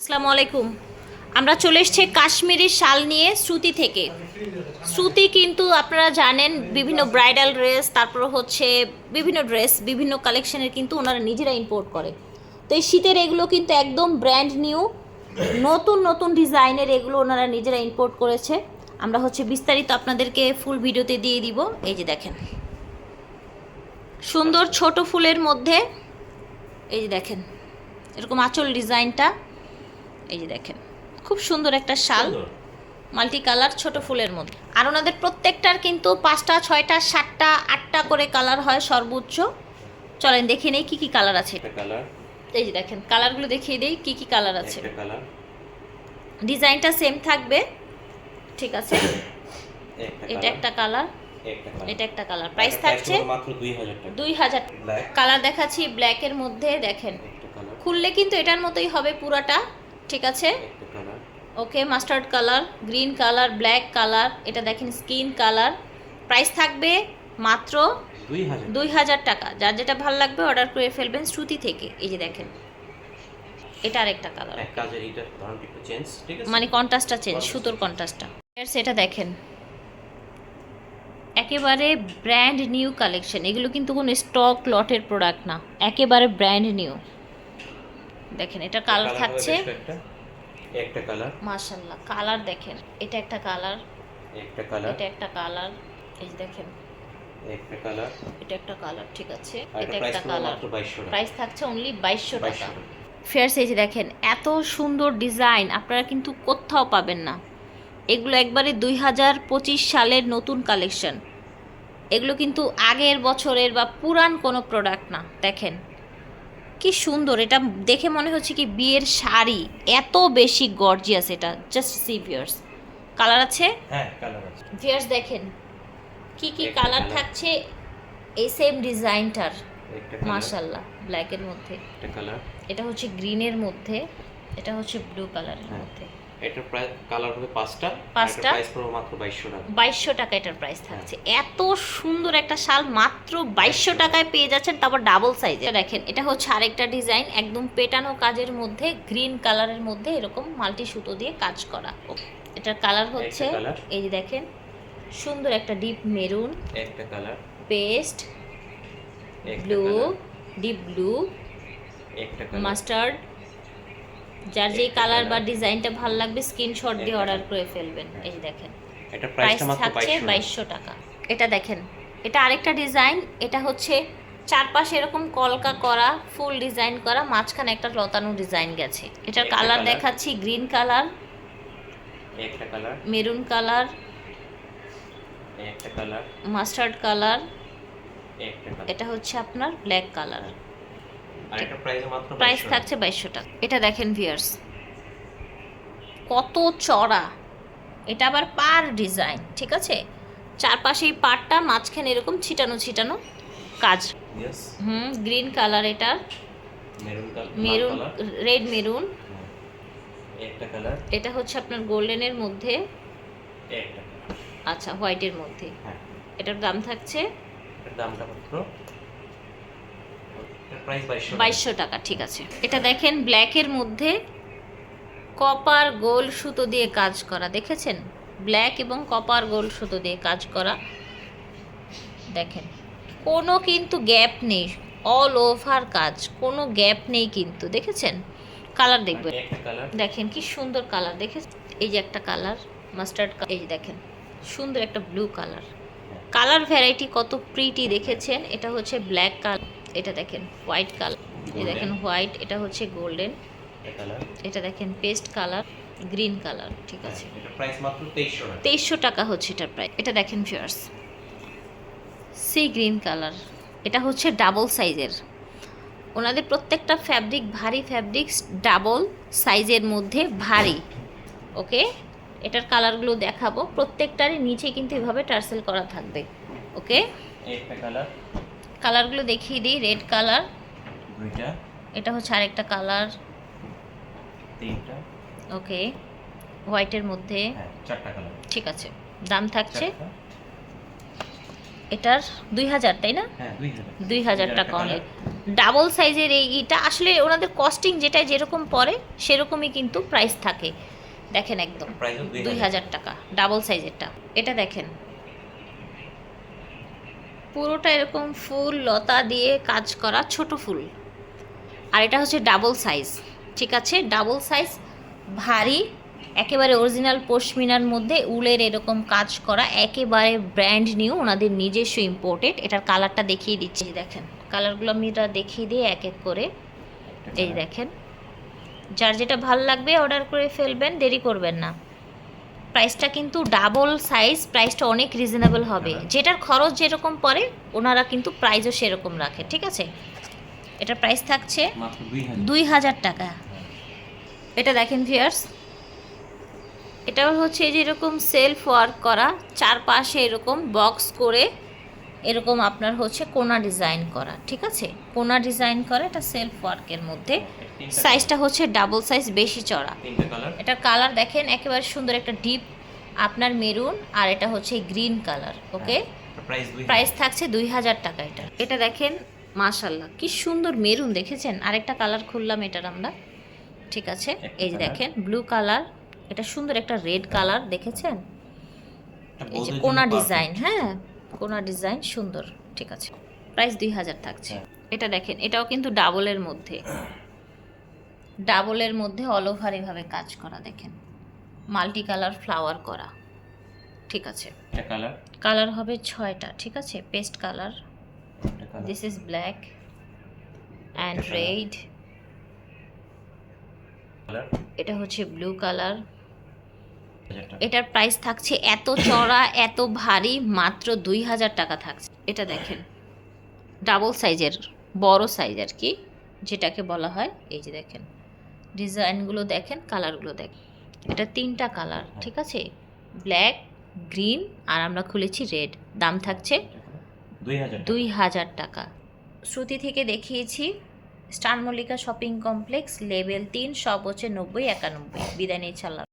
আসসালামু আলাইকুম। আমরা চলে এসেছি কাশ্মীরি শাল নিয়ে শ্রুতি থেকে। শ্রুতি কিন্তু আপনারা জানেন, বিভিন্ন ব্রাইডাল ড্রেস, তারপর হচ্ছে বিভিন্ন ড্রেস, বিভিন্ন কালেকশনের কিন্তু ওনারা নিজেরা ইম্পোর্ট করে। তো এই শীতের এগুলো কিন্তু একদম ব্র্যান্ড নিউ নতুন নতুন ডিজাইনের এগুলো ওনারা নিজেরা ইম্পোর্ট করেছে। আমরা হচ্ছে বিস্তারিত আপনাদেরকে ফুল ভিডিওতে দিয়ে দিব। এই যে দেখেন। সুন্দর ছোট ফুলের মধ্যে, এই যে দেখেন, এরকম আঁচল ডিজাইনটা। এই যে দেখেন খুব সুন্দর একটা শাল মাল্টি কালার ছোট ফুলের মধ্যে। আর ওনাদের প্রত্যেকটার কিন্তু পাঁচটা ছয়টা সাতটা আটটা করে কালার হয় সর্বোচ্চ। চলেন দেখে নেই কি কি কালার আছে। এই যে দেখেন কালারগুলো দেখিয়ে দেই কি কি কালার আছে। ডিজাইনটা সেম থাকবে ঠিক আছে? এটা একটা কালার এটা একটা কালার প্রাইস থাকছে মাত্র 2000 টাকা। দুই হাজার কালার দেখাচ্ছি ব্ল্যাকের মধ্যে দেখেন। খুললে কিন্তু এটার মতোই হবে পুরাটা। ঠিক আছে? Okay mustard colour green colour black colour এটা দেখেন স্কিন কালার প্রাইস থাকবে মাত্র দুই হাজার টাকা। যার যেটা ভালো লাগবে অর্ডার করে ফেলবেন শ্রুতি থেকে। এই যে দেখেন এটা আরেকটা কালার মানে কন্ট্রাস্টটা চেঞ্জ সুতোর কন্ট্রাস্টটা সেটা দেখেন। একেবারে ব্র্যান্ড নিউ কালেকশন এগুলো কিন্তু কোনো স্টক লটের প্রোডাক্ট না। একেবারে ব্র্যান্ড নিউ দেখেন এটা কালার থাকছে একটা? কালার। মাশাল্লাহ কালার দেখেন এটা একটা কালার। একটা কালার। এটা একটা কালার এই দেখেন। একটা কালার। এটা একটা কালার ঠিক আছে এটা একটা কালার। মাত্র 2200 টাকা। প্রাইস থাকছে অনলি বাইশশো 2200 টাকা। এই যে দেখেন এত সুন্দর ডিজাইন আপনারা কিন্তু কোথাও পাবেন না। এগুলো একবারে দুই হাজার পঁচিশ সালের নতুন কালেকশন এগুলো কিন্তু আগের বছরের বা পুরান কোনো প্রোডাক্ট না দেখেন। কি সুন্দর এটা দেখে মনে হচ্ছে কি বিয়ের শাড়ি। এত বেশি গর্জিয়াস এটা জাস্ট সি ভিয়ার্স কালার আছে? হ্যাঁ কালার আছে। ভিয়ার্স দেখেন কি কি কালার থাকছে এই সেম ডিজাইনটার মাশাল্লাহ ব্ল্যাকের মধ্যে। একটা কালার এটা হচ্ছে গ্রিনের মধ্যে এটা হচ্ছে ব্লু কালারের হ্যাঁ। মধ্যে। এটার প্রাইস কালার হবে পাঁচটা পাঁচটা? প্রাইস পড়বে মাত্র 2200 টাকা। বাইশশো টাকা এটার প্রাইস থাকছে। এত সুন্দর একটা শাল মাত্র বাইশশো টাকায় পেয়ে যাচ্ছেন তারপর ডাবল সাইজে দেখেন এটা হচ্ছে আরেকটা ডিজাইন একদম পেটানো কাজের মধ্যে গ্রিন কালারের মধ্যে এরকম মাল্টি সুতো দিয়ে কাজ করা। এটার কালার হচ্ছে এই যে দেখেন সুন্দর একটা ডিপ মেরুন একটা colour paste blue deep blue একটা কালার মাস্টার্ড যার যেই কালার বা ডিজাইনটা ভালো লাগবে স্ক্রিনশট দিয়ে অর্ডার করে ফেলবেন। এই যে দেখেন। এটা প্রাইস মাত্র থাকছে 2200 বাইশশো টাকা। এটা দেখেন এটা আরেকটা ডিজাইন এটা হচ্ছে চারপাশে এরকম কলকা করা ফুল ডিজাইন করা মাঝখানে একটা লতানো ডিজাইন গেছে। এটার কালার দেখাচ্ছি গ্রিন কালার একটা কালার মেরুন কালার একটা কালার মাস্টার্ড কালার একটা কালার এটা হচ্ছে আপনার ব্ল্যাক কালার আর এটা প্রাইস মাত্র প্রাইস 2200 থাকছে বাইশশো টাকা। এটা দেখেন ভিয়ার্স কত চড়া। এটা আবার পার ডিজাইন ঠিক আছে? চারপাশে এই পাড়টা মাঝখানে এরকম ছিটানো ছিটানো কাজ। হুম গ্রিন কালার এটা মেরুন রেড মেরুন একটা কালার এটা হচ্ছে আপনার গোল্ডেনের মধ্যে। আচ্ছা হোয়াইটের মধ্যে। হ্যাঁ। এটার দাম থাকছে দামটা মাত্র প্রাইস 2200 বাইশশো টাকা ঠিক আছে। এটা দেখেন ব্ল্যাকের মধ্যে কপার গোল সুতো দিয়ে কাজ করা দেখেছেন? ব্ল্যাক এবং কপার গোল সুতো দিয়ে কাজ করা দেখেন। কোনো কিন্তু গ্যাপ নেই অল ওভার কাজ কোনো গ্যাপ নেই কিন্তু দেখেছেন? কালার দেখবেন। দেখেন কি সুন্দর কালার দেখে এই যে একটা কালার মাস্টার্ড এই যে দেখেন সুন্দর একটা ব্লু কালার। কালার ভ্যারাইটি কত প্রিটি দেখেছেন? এটা হচ্ছে ব্ল্যাক কালার। এটা দেখেন হোয়াইট কালার এই দেখেন হোয়াইট এটা হচ্ছে গোল্ডেন এটা দেখেন পেস্ট কালার গ্রিন কালার ঠিক আছে। এটার প্রাইস মাত্র 2300 টাকা। তেইশশো টাকা হচ্ছে এটার প্রাইস এটা দেখেন ফিয়ার্স সি গ্রিন কালার। এটা হচ্ছে ডাবল সাইজের ওনাদের প্রত্যেকটা ফ্যাব্রিক ভারী ফ্যাব্রিক্স ডাবল সাইজের মধ্যে ভারী। ওকে এটার কালারগুলো দেখাবো। প্রত্যেকটারই নিচে কিন্তু এভাবে টার্সেল করা থাকবে। ওকে একটা কালার কালারগুলো দেখিয়ে দিই রেড কালার। দুইটা। এটা হচ্ছে আরেকটা কালার। তিনটা। ওকে। হোয়াইটের মধ্যে। হ্যাঁ চারটা কালার। ঠিক আছে। দাম থাকছে এটার দুই হাজার তাই না? হ্যাঁ 2000 দুই হাজার টাকা অনেক। ডাবল সাইজের এই ইটা আসলে ওনাদের কস্টিং যেটা যেরকম পড়ে সেরকমই কিন্তু প্রাইস থাকে। দেখেন একদম। দুই হাজার টাকা ডাবল সাইজেরটা। এটা দেখেন। পুরোটা এরকম ফুল, লতা দিয়ে কাজ করা ছোট ফুল। আর এটা হচ্ছে ডাবল সাইজ, ঠিক আছে? ডাবল সাইজ, ভারী, একেবারে অরিজিনাল পশমিনার মধ্যে উলের এরকম কাজ করা, একেবারে ব্র্যান্ড নিউ ওনাদের নিজস্ব ইম্পোর্টেড এটার কালারটা দেখিয়ে দিচ্ছি দেখেন। কালারগুলো আমি এটা দেখিয়ে দিই এক এক করে। এই দেখেন। যার যেটা ভালো লাগবে অর্ডার করে ফেলবেন, দেরি করবেন না। প্রাইসটা কিন্তু ডাবল সাইজ প্রাইসটা অনেক রিজনেবল হবে। যেটার খরচ যেরকম পড়ে ওনারা কিন্তু প্রাইসও সেরকম রাখে ঠিক আছে? এটার প্রাইস থাকছে দুই হাজার। টাকা। এটা দেখেন ভিয়ার্স এটাও হচ্ছে এই যে এরকম সেলফ ওয়ার্ক করা চারপাশে এরকম বক্স করে এরকম আপনার হচ্ছে কোনা ডিজাইন করা ঠিক আছে? কোনা ডিজাইন করা এটা সেলফ ওয়ার্কের মধ্যে। সাইজটা হচ্ছে ডাবল সাইজ বেশি চড়া তিনটা কালার। এটার কালার দেখেন একেবারে সুন্দর একটা ডিপ আপনার মেরুন আর এটা হচ্ছে গ্রিন কালার ওকে? প্রাইস থাকছে দুই হাজার টাকা এটা। এটা দেখেন মাশাল্লাহ কি সুন্দর মেরুন দেখেছেন? আরেকটা কালার খুললাম এটার আমরা। ঠিক আছে এই যে দেখেন ব্লু কালার এটা সুন্দর একটা রেড কালার দেখেছেন? এই যে কোনা ডিজাইন হ্যাঁ কোনা ডিজাইন সুন্দর ঠিক আছে। প্রাইস দুই হাজার থাকছে। হ্যাঁ। এটা দেখেন এটাও কিন্তু ডাবলের মধ্যে। ডাবলের মধ্যে অল ওভার এভাবে কাজ করা দেখেন। মাল্টি কালার ফ্লাওয়ার করা। ঠিক আছে। এটা কালার কালার হবে ছয়টা ঠিক আছে? Paste colour this is black and red এটা হচ্ছে ব্লু কালার এটার প্রাইস থাকছে এত চড়া এত ভারী মাত্র দুই হাজার টাকা থাকছে। এটা দেখেন। ডাবল সাইজের বড় সাইজ আর কি যেটাকে বলা হয় এই যে দেখেন। ডিজাইনগুলো দেখেন কালারগুলো দেখেন। এটা তিনটা কালার ঠিক আছে? ব্ল্যাক গ্রিন আর আমরা খুলেছি রেড। দাম থাকছে দুই হাজার টাকা। দুই হাজার টাকা। শ্রুতি থেকে দেখিয়েছি star Mallika shopping complex level তিন সব হচ্ছে নব্বই একানব্বই। বিদায় নিয়ে ছাড়লাম